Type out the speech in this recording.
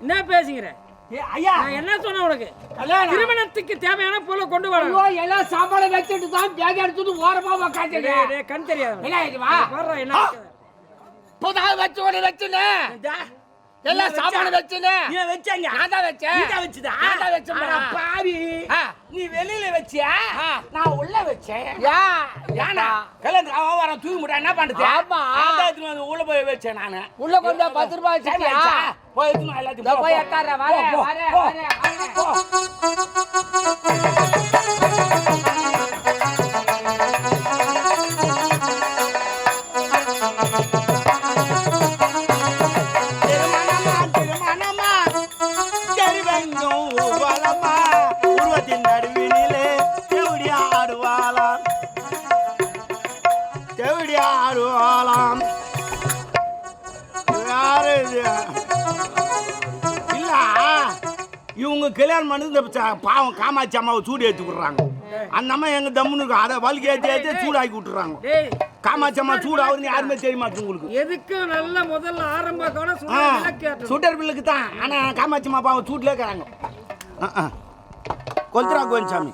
என்ன பேசுகிற? ஐயா. என்ன சொன்னேன் உனக்கு? திருமணத்துக்கு தேவையான பொருளை கொண்டு வர எல்லாம் சாப்பாடு வச்சுட்டு தான் பேக எடுத்துட்டு ஓரமா உக்காந்துங்க கண் தெரியாது என்ன இது வா. வர்றா என்ன புதாக வச்சு ஒண்ணு வச்சுன்னு. எல்லாம் சாப்பாடு வச்சுன்னு. நீ வச்சாங்க நான் தான் வச்சேன். நீ தான் வச்சுதா? நான் தான் வச்சேன் வெளியில வச்சியா. நான் உள்ள வச்சேன். யா ஏனா கல்யாணம் அவன் வர தூக்கி முட்டா என்ன பண்றது? ஆமா. எடுத்துன்னு வந்து உள்ள போய் வச்சேன் நானு. உள்ள கொஞ்சம் பத்து ரூபாய் வச்சியா? போய் எடுத்துன்னு வா எல்லாத்தையும் போய். எடுத்தாரேன், போ, வரேன், போ, தேவடி ஆடுவாளாம் யாரு இது? இல்ல இவங்க கல்யாணம் பண்ணி இந்த பாவம் காமாட்சி அம்மாவை சூடு ஏற்றி விடுறாங்க. அந்த அம்மா எங்க தம்முன்னு இருக்கும் அதை வலிக்கு ஏற்றி ஏற்றி சூடாக்கி விட்டுறாங்க. காமாட்சி அம்மா சூடு ஆகுதுன்னு யாருமே தெரிய மாட்டேங்குது உங்களுக்கு? எதுக்கு நல்ல முதல்ல ஆரம்ப விளக்கு சுட்டர் பில்லுக்கு தான். ஆனா காமாட்சி அம்மா பாவம் சூட்ல இருக்கிறாங்க. கொல்துரா கோவிந்தசாமி